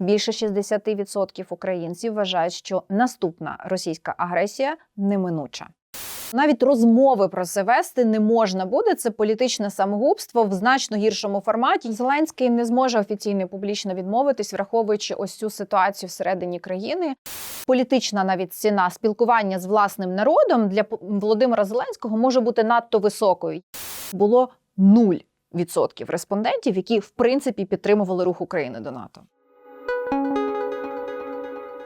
більше 60% українців вважають, що наступна російська агресія неминуча. Навіть розмови про це вести не можна буде. Це політичне самогубство в значно гіршому форматі. Зеленський не зможе офіційно публічно відмовитись, враховуючи ось цю ситуацію всередині країни. Політична навіть ціна спілкування з власним народом для Володимира Зеленського може бути надто високою. Було нуль відсотків респондентів, які в принципі підтримували рух України до НАТО.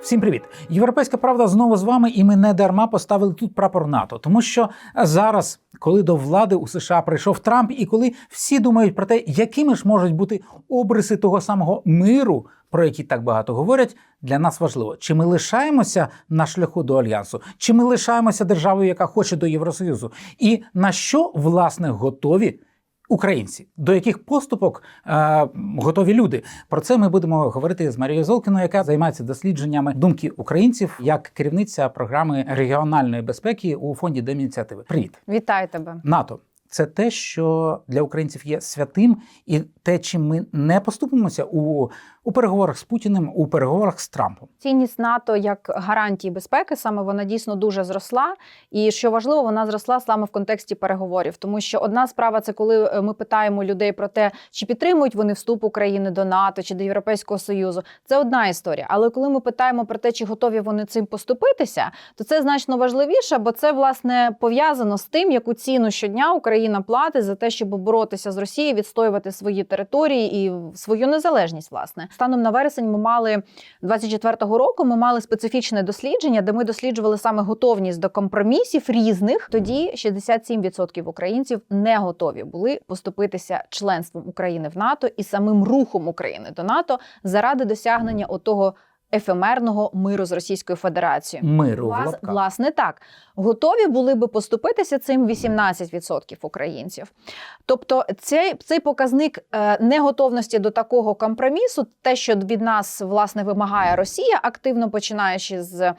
Всім привіт! Європейська правда знову з вами, і ми не дарма поставили тут прапор НАТО, тому що зараз, коли до влади у США прийшов Трамп, і коли всі думають про те, якими ж можуть бути обриси того самого миру, про який так багато говорять, для нас важливо, чи ми лишаємося на шляху до альянсу, чи ми лишаємося державою, яка хоче до Євросоюзу, і на що власне готові. Українці, до яких поступок е, готові люди. Про це ми будемо говорити з Марією Золкіною, яка займається дослідженнями думки українців як керівниця програми регіональної безпеки у фонді Демініціативи. Привіт, Вітаю тебе. НАТО. Це те, що для українців є святим, і те, чим ми не поступимося у, у переговорах з Путіним, у переговорах з Трампом. Цінність НАТО як гарантії безпеки саме вона дійсно дуже зросла. І що важливо, вона зросла саме в контексті переговорів. Тому що одна справа це коли е, ми питаємо людей про те, чи підтримують вони вступ України до НАТО чи до Європейського Союзу. Це одна історія. Але коли ми питаємо про те, чи готові вони цим поступитися, то це значно важливіше, бо це власне пов'язано з тим, яку ціну щодня Україна платить за те, щоб боротися з Росією, відстоювати свої території і свою незалежність. Власне, станом на вересень ми мали 24-го року. Ми мали специфічне дослідження, де ми досліджували саме готовність до компромісів різних. Тоді 67% українців не готові були поступитися членством України в НАТО і самим рухом України до НАТО заради досягнення отого. Ефемерного миру з Російською Федерацією Миру в лапках. власне так готові були би поступитися цим 18% українців. Тобто, цей, цей показник е, неготовності до такого компромісу, те, що від нас власне вимагає Росія, активно починаючи з е,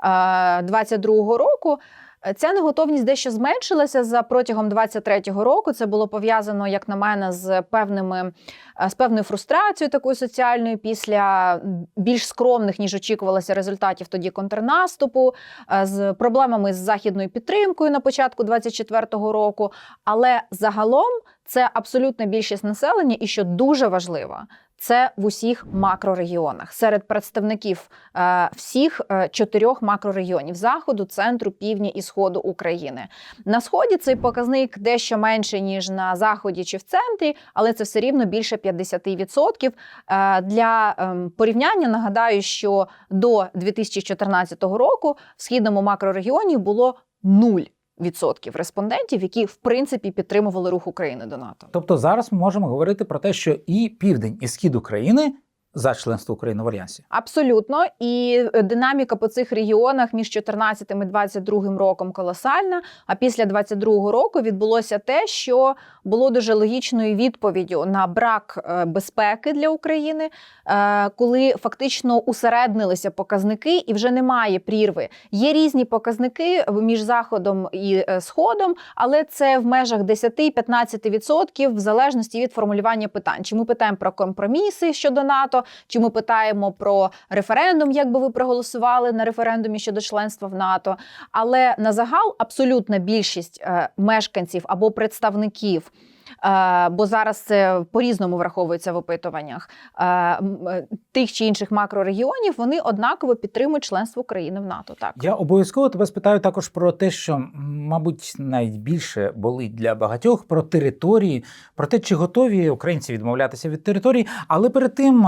22-го року. Е, Ця неготовність дещо зменшилася за протягом 23-го року. Це було пов'язано, як на мене, з певними е, з певною фрустрацією такою соціальною після більш скромних ніж очікувалося результатів тоді контрнаступу, е, з проблемами з західною підтримкою на початку 24-го року. Але загалом це абсолютна більшість населення, і що дуже важливо. Це в усіх макрорегіонах серед представників е, всіх е, чотирьох макрорегіонів заходу, центру, півдня і сходу України. На сході цей показник дещо менше ніж на заході чи в центрі, але це все рівно більше 50%. Е, Для ем, порівняння нагадаю, що до 2014 року в східному макрорегіоні було нуль. Відсотків респондентів, які в принципі підтримували рух України до НАТО. Тобто зараз ми можемо говорити про те, що і південь, і схід України за членство України в альянсі. Абсолютно, і е, динаміка по цих регіонах між 14 і 22 роком колосальна. А після 22 року відбулося те, що було дуже логічною відповіддю на брак е, безпеки для України, е, коли фактично усереднилися показники, і вже немає прірви. Є різні показники між заходом і сходом, але це в межах 10-15% в залежності від формулювання питань. Чи ми питаємо про компроміси щодо НАТО, чи ми питаємо про референдум, як би ви проголосували на референдумі щодо членства в НАТО. Але на загал абсолютна більшість е, мешканців або представників. Е, Бо зараз це по-різному враховується в опитуваннях е, е, тих чи інших макрорегіонів. Вони однаково підтримують членство України в НАТО. Так Я обов'язково тебе спитаю також про те, що, мабуть, найбільше болить для багатьох про території, про те, чи готові українці відмовлятися від територій. Але перед тим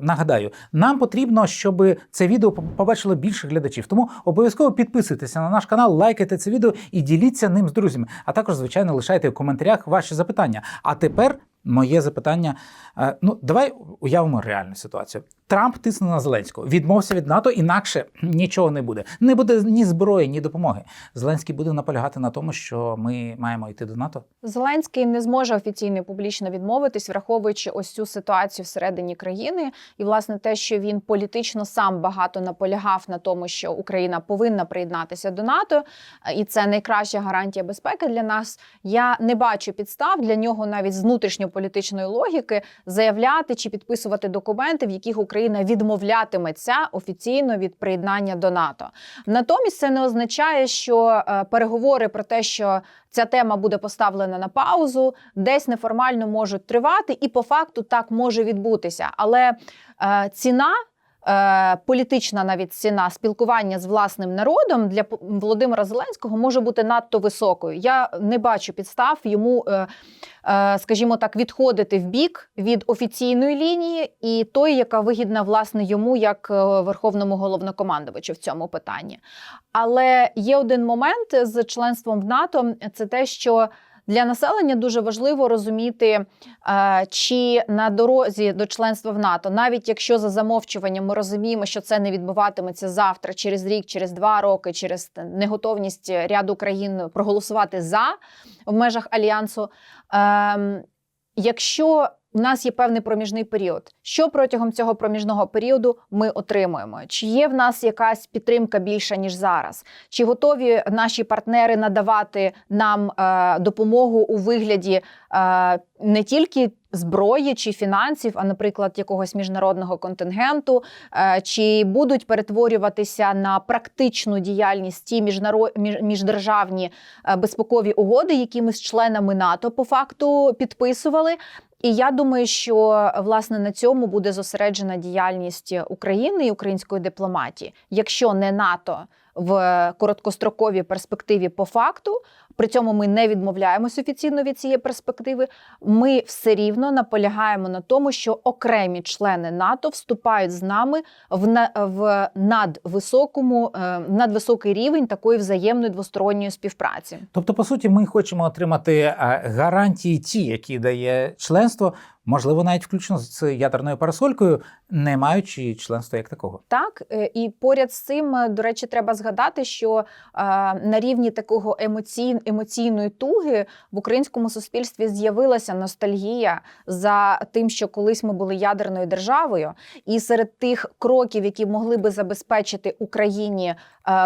нагадаю, нам потрібно, щоб це відео побачило більше глядачів. Тому обов'язково підписуйтеся на наш канал, лайкайте це відео і діліться ним з друзями. А також, звичайно, лишайте в коментарях ваші запитання. А тепер. Моє запитання. Е, Ну, давай уявимо реальну ситуацію. Трамп тисне на Зеленського, відмовся від НАТО, інакше нічого не буде. Не буде ні зброї, ні допомоги. Зеленський буде наполягати на тому, що ми маємо йти до НАТО. Зеленський не зможе офіційно і публічно відмовитись, враховуючи ось цю ситуацію всередині країни, і власне те, що він політично сам багато наполягав на тому, що Україна повинна приєднатися до НАТО, і це найкраща гарантія безпеки для нас. Я не бачу підстав для нього навіть з внутрішньополітичної політичної логіки заявляти чи підписувати документи, в яких Україна відмовлятиметься офіційно від приєднання до НАТО. Натомість це не означає, що е, переговори про те, що ця тема буде поставлена на паузу, десь неформально можуть тривати, і по факту так може відбутися. Але е, ціна. Е, Політична навіть ціна спілкування з власним народом для Володимира Зеленського може бути надто високою. Я не бачу підстав йому, е, е, скажімо так, відходити в бік від офіційної лінії і тої, яка вигідна власне йому як верховному головнокомандувачу в цьому питанні. Але є один момент з членством в НАТО: це те, що для населення дуже важливо розуміти, е, чи на дорозі до членства в НАТО, навіть якщо за замовчуванням ми розуміємо, що це не відбуватиметься завтра, через рік, через два роки, через неготовність ряду країн проголосувати за в межах альянсу. Ем, Якщо у нас є певний проміжний період, що протягом цього проміжного періоду ми отримуємо? Чи є в нас якась підтримка більша ніж зараз? Чи готові наші партнери надавати нам е, допомогу у вигляді е, не тільки зброї чи фінансів, а, наприклад, якогось міжнародного контингенту, е, чи будуть перетворюватися на практичну діяльність ті міжнаро... між- міждержавні е, безпекові угоди, які ми з членами НАТО по факту підписували. І я думаю, що власне на цьому буде зосереджена діяльність України і української дипломатії, якщо не НАТО в короткостроковій перспективі по факту. При цьому ми не відмовляємось офіційно від цієї перспективи. Ми все рівно наполягаємо на тому, що окремі члени НАТО вступають з нами в, на- в надвисокому е, надвисокий рівень такої взаємної двосторонньої співпраці. Тобто, по суті, ми хочемо отримати е, гарантії, ті, які дає членство, можливо, навіть включно з ядерною парасолькою, не маючи членства як такого. Так, е, і поряд з цим, е, до речі, треба згадати, що е, на рівні такого емоцій, емоційної туги в українському суспільстві з'явилася ностальгія за тим, що колись ми були ядерною державою, і серед тих кроків, які могли би забезпечити Україні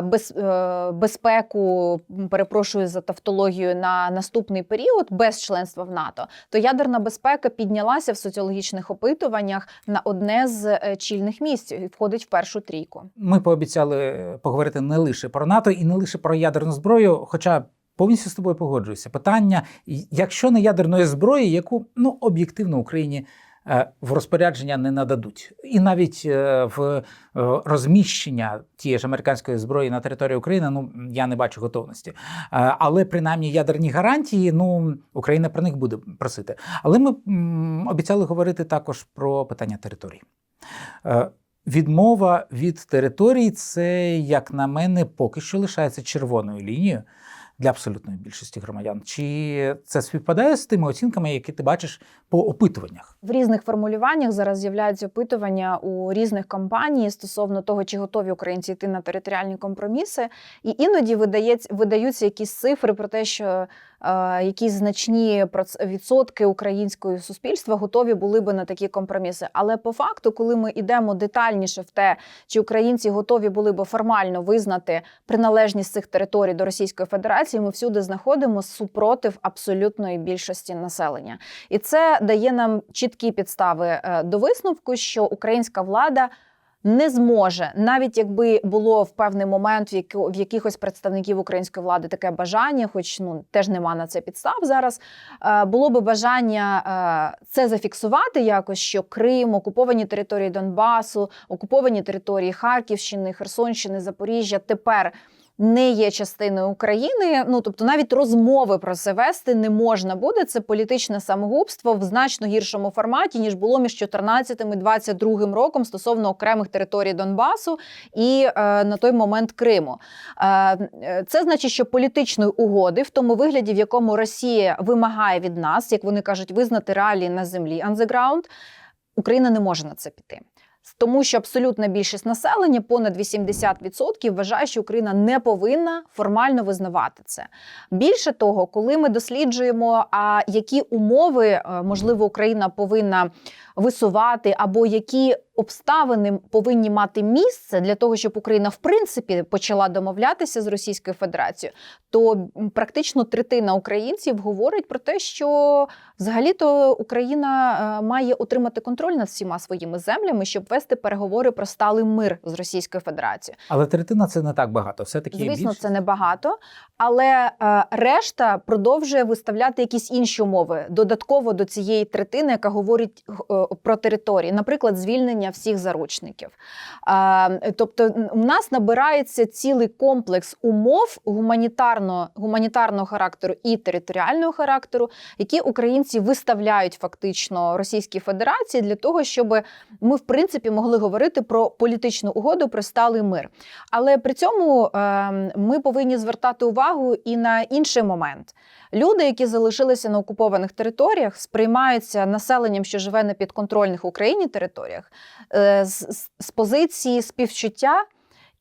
без, е, безпеку, перепрошую за тавтологію, на наступний період без членства в НАТО, то ядерна безпека піднялася в соціологічних опитуваннях на одне з е, чільних місць і входить в першу трійку. Ми пообіцяли поговорити не лише про НАТО і не лише про ядерну зброю, хоча. Повністю з тобою погоджуюся. Питання, якщо не ядерної зброї, яку ну об'єктивно Україні е, в розпорядження не нададуть, і навіть е, в е, розміщення тієї ж американської зброї на території України, ну я не бачу готовності. Е, Але принаймні ядерні гарантії, ну Україна про них буде просити. Але ми обіцяли говорити також про питання території. Е, Відмова від територій це, як на мене, поки що лишається червоною лінією для абсолютної більшості громадян. Чи це співпадає з тими оцінками, які ти бачиш по опитуваннях? В різних формулюваннях зараз з'являються опитування у різних компаній стосовно того, чи готові українці йти на територіальні компроміси, і іноді видається видаються якісь цифри про те, що якісь значні відсотки українського суспільства готові були би на такі компроміси. Але по факту, коли ми йдемо детальніше в те, чи українці готові були би формально визнати приналежність цих територій до Російської Федерації, ми всюди знаходимо супротив абсолютної більшості населення. І це дає нам чіткі підстави е, до висновку, що українська влада. Не зможе, навіть якби було в певний момент в, яку- в якихось представників української влади таке бажання, хоч ну теж нема на це підстав зараз. е, Було би бажання е, це зафіксувати якось, що Крим, окуповані території Донбасу, окуповані території Харківщини, Херсонщини, Запоріжжя тепер не є частиною України. Ну тобто, навіть розмови про це вести не можна буде. Це політичне самогубство в значно гіршому форматі ніж було між 14 і 22 роком стосовно окремих територій Донбасу і е, на той момент Криму. Е, це значить, що політичної угоди в тому вигляді, в якому Росія вимагає від нас, як вони кажуть, визнати реалії на землі ground, Україна не може на це піти. Тому що абсолютна більшість населення, понад 80%, вважає, що Україна не повинна формально визнавати це. Більше того, коли ми досліджуємо, а які умови е, можливо Україна повинна висувати, або які обставини повинні мати місце для того, щоб Україна в принципі почала домовлятися з Російською Федерацією, то практично третина українців говорить про те, що взагалі-то Україна е, має отримати контроль над всіма своїми землями, щоб вести переговори про сталий мир з Російською Федерацією. Але третина це не так багато. Все таки Звісно, більшість. це небагато, але е, решта продовжує виставляти якісь інші умови додатково до цієї третини, яка говорить е, про території, наприклад, звільнення всіх заручників. Е, тобто, у нас набирається цілий комплекс умов гуманітарного, гуманітарного характеру і територіального характеру, які українці виставляють фактично Російській Федерації для того, щоб ми в принципі могли говорити про політичну угоду про сталий мир. Але при цьому е, ми повинні звертати увагу і на інший момент. Люди, які залишилися на окупованих територіях, сприймаються населенням, що живе на підконтрольних Україні територіях, е, з, з- з позиції співчуття.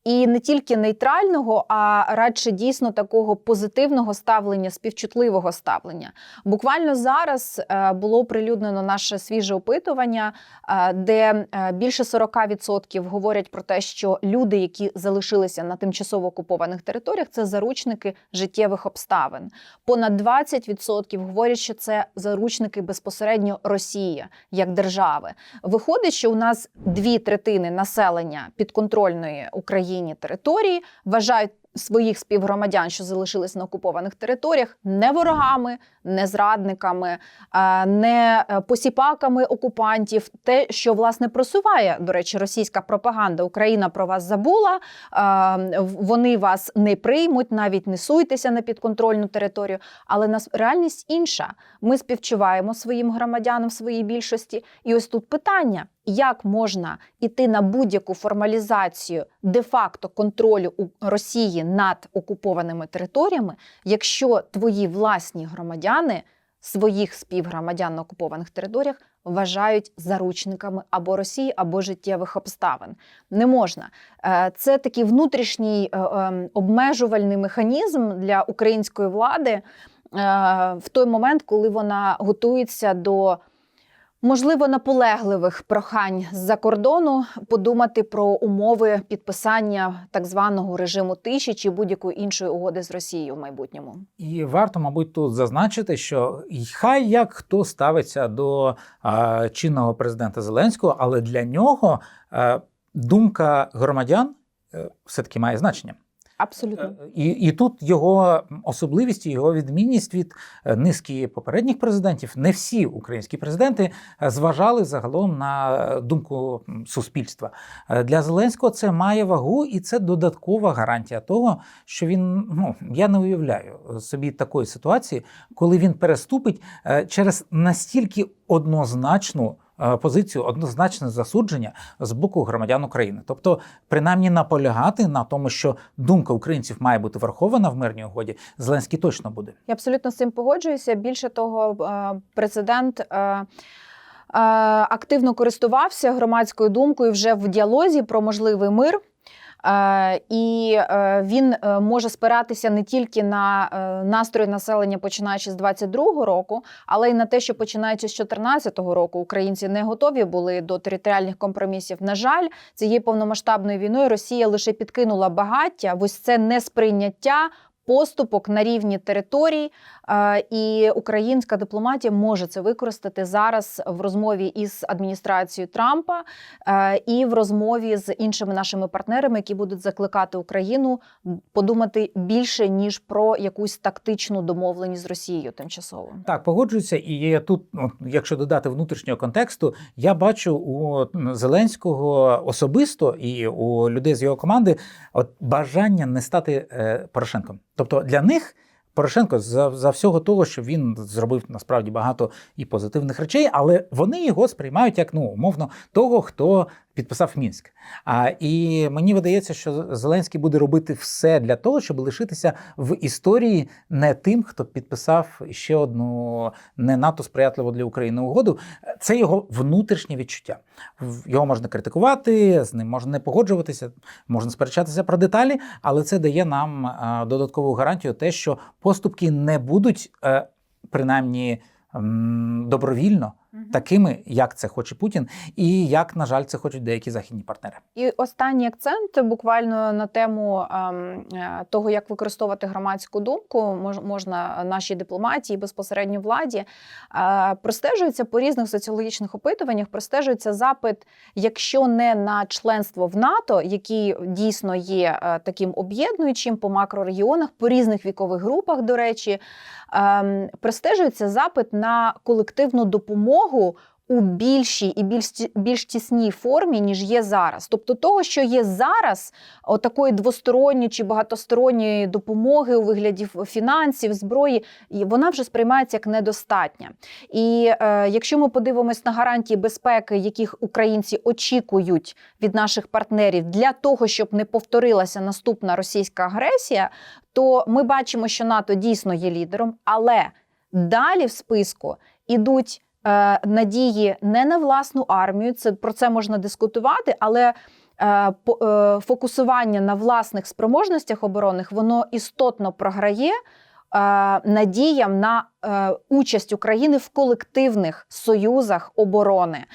І не тільки нейтрального, а радше дійсно такого позитивного ставлення, співчутливого ставлення. Буквально зараз е, було оприлюднено наше свіже опитування, е, де е, більше 40% говорять про те, що люди, які залишилися на тимчасово окупованих територіях, це заручники життєвих обставин. Понад 20% говорять, що це заручники безпосередньо Росія як держави. Виходить, що у нас дві третини населення підконтрольної Україні території вважають своїх співгромадян, що залишились на окупованих територіях, не ворогами, не зрадниками, не е, посіпаками окупантів. Те, що власне просуває, до речі, російська пропаганда. Україна про вас забула, вони вас не приймуть, навіть не суйтеся на підконтрольну територію. Але нас реальність інша. Ми співчуваємо своїм громадянам своїй більшості. І ось тут питання: як можна іти на будь-яку формалізацію де-факто контролю Росії над окупованими територіями, якщо твої власні громадяни своїх співгромадян на окупованих територіях вважають заручниками або Росії, або життєвих обставин. Не можна. Е, Це такий внутрішній е, ем, обмежувальний механізм для української влади е, в той момент, коли вона готується до. Можливо, наполегливих прохань з-за кордону подумати про умови підписання так званого режиму тиші чи будь-якої іншої угоди з Росією в майбутньому. І варто, мабуть, тут зазначити, що хай як хто ставиться до а, чинного президента Зеленського, але для нього е, думка громадян е, все-таки має значення. Абсолютно. Е, І, і тут його особливість, його відмінність від е, низки попередніх президентів. Не всі українські президенти е, зважали загалом на думку суспільства. Для Зеленського це має вагу, і це додаткова гарантія того, що він ну я не уявляю собі такої ситуації, коли він переступить через настільки однозначну. Е, Позицію однозначне засудження з боку громадян України, тобто принаймні наполягати на тому, що думка українців має бути врахована в мирній угоді, Зеленський точно буде. Я абсолютно з цим погоджуюся. Більше того, е, президент. е, Активно користувався громадською думкою вже в діалозі про можливий мир. Е, І е, він е, може спиратися не тільки на настрої населення, починаючи з 22-го року, але й на те, що починаючи з 14-го року українці не готові були до територіальних компромісів. На жаль, цією повномасштабною війною Росія лише підкинула багаття. Ось це несприйняття. Поступок на рівні територій, і українська дипломатія може це використати зараз в розмові із адміністрацією Трампа і в розмові з іншими нашими партнерами, які будуть закликати Україну подумати більше ніж про якусь тактичну домовленість з Росією тимчасово. Так, погоджуюся. І тут, от, якщо додати внутрішнього контексту, я бачу у Зеленського особисто і у людей з його команди от бажання не стати е, Порошенком. Тобто для них. Порошенко за, за всього того, що він зробив насправді багато і позитивних речей, але вони його сприймають як ну умовно того, хто підписав Мінськ. А і мені видається, що Зеленський буде робити все для того, щоб лишитися в історії не тим, хто підписав ще одну не надто сприятливу для України угоду. Це його внутрішнє відчуття. Його можна критикувати, з ним можна не погоджуватися, можна сперечатися про деталі, але це дає нам е, додаткову гарантію, те, що поступки не будуть е, принаймні добровільно такими, як це хоче Путін, і як, на жаль, це хочуть деякі західні партнери. І останній акцент буквально на тему ем, е, того, як використовувати громадську думку, мож, можна нашій дипломатії, безпосередньо владі, е, простежується по різних соціологічних опитуваннях, простежується запит, якщо не на членство в НАТО, який дійсно є е, таким об'єднуючим по макрорегіонах, по різних вікових групах, до речі, ем, простежується запит на колективну допомогу у більшій і більш, більш тісній формі, ніж є зараз. Тобто того, що є зараз, отакої двосторонньої чи багатосторонньої допомоги у вигляді фінансів, зброї, вона вже сприймається як недостатня. І е, якщо ми подивимось на гарантії безпеки, яких українці очікують від наших партнерів для того, щоб не повторилася наступна російська агресія, то ми бачимо, що НАТО дійсно є лідером, але далі в списку ідуть надії не на власну армію. Це про це можна дискутувати, але е, е, фокусування на власних спроможностях оборонних воно істотно програє. е, Надіям на е, участь України в колективних союзах оборони,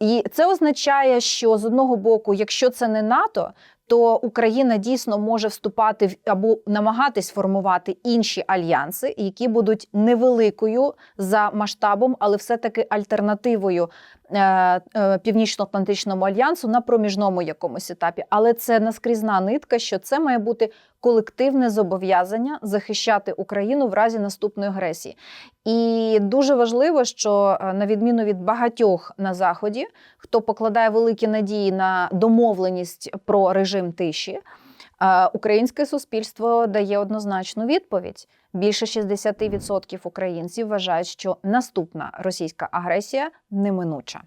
і це означає, що з одного боку, якщо це не НАТО, то Україна дійсно може вступати в або намагатись формувати інші альянси, які будуть невеликою за масштабом, але все-таки альтернативою е, е, Північно-Атлантичному альянсу на проміжному якомусь етапі. Але це наскрізна нитка, що це має бути колективне зобов'язання захищати Україну в разі наступної агресії. І дуже важливо, що е, на відміну від багатьох на заході, хто покладає великі надії на домовленість про режим тиші, е, українське суспільство дає однозначну відповідь. Більше 60% українців вважають, що наступна російська агресія неминуча,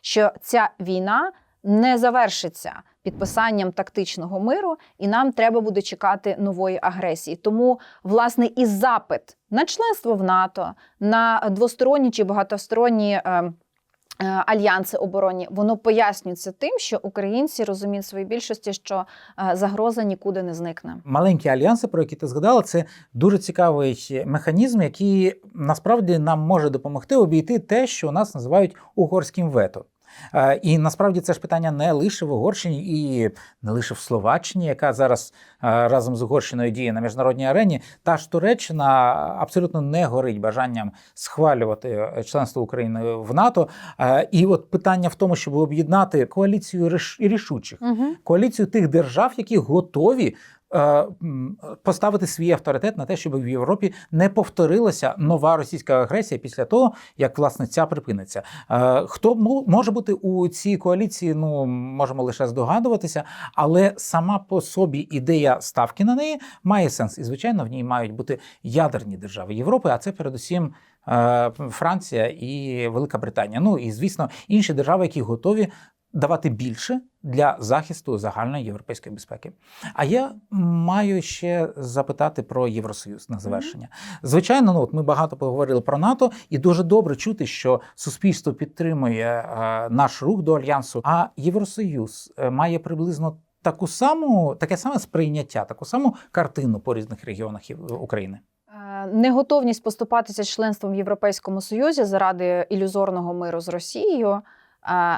що ця війна не завершиться підписанням тактичного миру, і нам треба буде чекати нової агресії. Тому, власне, і запит на членство в НАТО, на двосторонні чи багатосторонні. е, е, Альянси оборонні воно пояснюється тим, що українці розуміють в своїй більшості, що е, загроза нікуди не зникне. Маленькі альянси, про які ти згадала, це дуже цікавий механізм, який насправді нам може допомогти обійти те, що у нас називають угорським вето. Е, І насправді це ж питання не лише в Угорщині і не лише в Словаччині, яка зараз е, разом з Угорщиною діє на міжнародній арені. Та ж Туреччина абсолютно не горить бажанням схвалювати е, членство України в НАТО. І от питання в тому, щоб об'єднати коаліцію рішучих Угу. коаліцію тих держав, які готові. Е, Поставити свій авторитет на те, щоб в Європі не повторилася нова російська агресія після того, як власне ця припиниться. Е, Хто мо- може бути у цій коаліції? Ну можемо лише здогадуватися, але сама по собі ідея ставки на неї має сенс. І звичайно, в ній мають бути ядерні держави Європи, а це передусім е, Франція і Велика Британія. Ну і звісно, інші держави, які готові давати більше для захисту загальної європейської безпеки. А я маю ще запитати про Євросоюз на завершення. Звичайно, ну от ми багато поговорили про НАТО, і дуже добре чути, що суспільство підтримує е, наш рух до альянсу. А Євросоюз е, має приблизно таку саму таке саме сприйняття, таку саму картину по різних регіонах України. Е, Неготовність поступатися членством в Європейському Союзі заради ілюзорного миру з Росією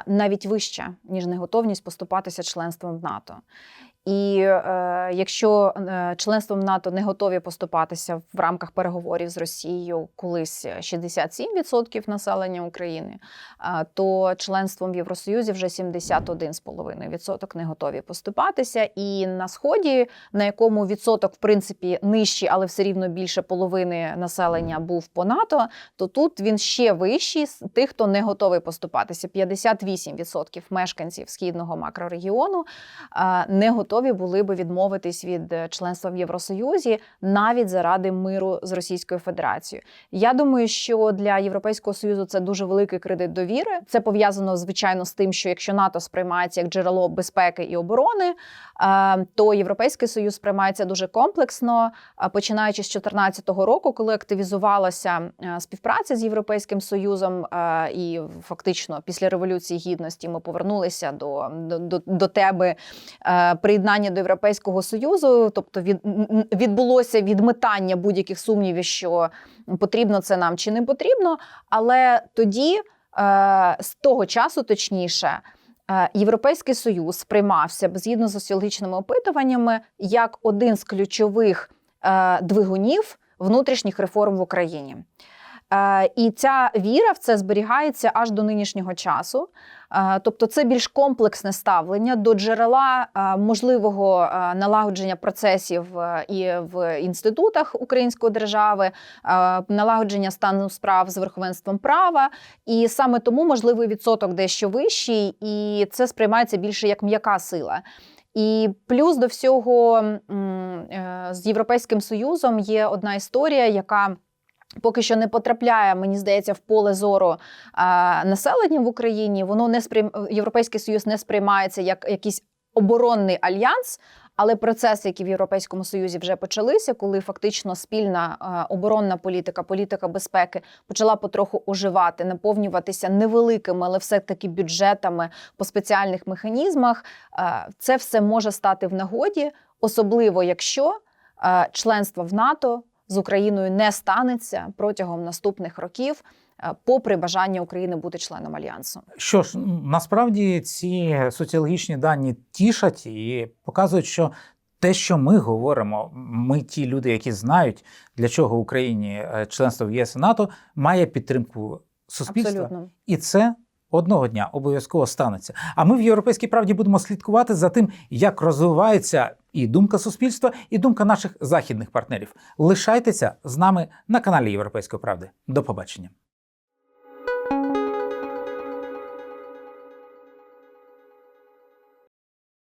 навіть вища, ніж неготовність поступатися членством в НАТО. І е, якщо е, членством НАТО не готові поступатися в рамках переговорів з Росією колись 67% населення України, е, то членством в Євросоюзі вже 71,5% не готові поступатися. І на сході, на якому відсоток в принципі нижчий, але все рівно більше половини населення був по НАТО, то тут він ще вищий з тих, хто не готовий поступатися. 58% мешканців східного макрорегіону е, не готові були би відмовитись від е, членства в Євросоюзі навіть заради миру з Російською Федерацією. Я думаю, що для Європейського союзу це дуже великий кредит довіри. Це пов'язано звичайно з тим, що якщо НАТО сприймається як джерело безпеки і оборони, е, то Європейський союз сприймається дуже комплексно, е, починаючи з 2014 року, коли активізувалася співпраця з Європейським Союзом, і фактично після революції гідності ми повернулися до, до, до, до тебе е, приєднання до Європейського Союзу, тобто від, відбулося відмитання будь-яких сумнівів, що потрібно це нам чи не потрібно. Але тоді е, з того часу, точніше, е, Європейський Союз сприймався згідно з соціологічними опитуваннями як один з ключових е, двигунів внутрішніх реформ в Україні. Е, І ця віра в це зберігається аж до нинішнього часу. Е, Тобто, це більш комплексне ставлення до джерела е, можливого налагодження процесів і в інститутах української держави, налагодження стану справ з верховенством права. І саме тому можливий відсоток дещо вищий, і це сприймається більше як м'яка сила. І плюс до всього з Європейським Союзом є одна історія, яка поки що не потрапляє, мені здається, в поле зору е, населення в Україні. Воно не сприйм... Європейський Союз не сприймається як якийсь оборонний альянс. Але процеси, які в Європейському Союзі вже почалися, коли фактично спільна е, оборонна політика, політика безпеки почала потроху оживати, наповнюватися невеликими, але все-таки бюджетами по спеціальних механізмах, е, це все може стати в нагоді, особливо якщо е, членство в НАТО з Україною не станеться протягом наступних років, е, попри бажання України бути членом альянсу. Що ж, насправді ці соціологічні дані тішать і показують, що те, що ми говоримо, ми ті люди, які знають, для чого Україні е, членство в ЄС і НАТО, має підтримку суспільства, Абсолютно. і це. Одного дня обов'язково станеться. А ми в європейській правді будемо слідкувати за тим, як розвивається і думка суспільства, і думка наших західних партнерів. Лишайтеся з нами на каналі Європейської правди. До побачення.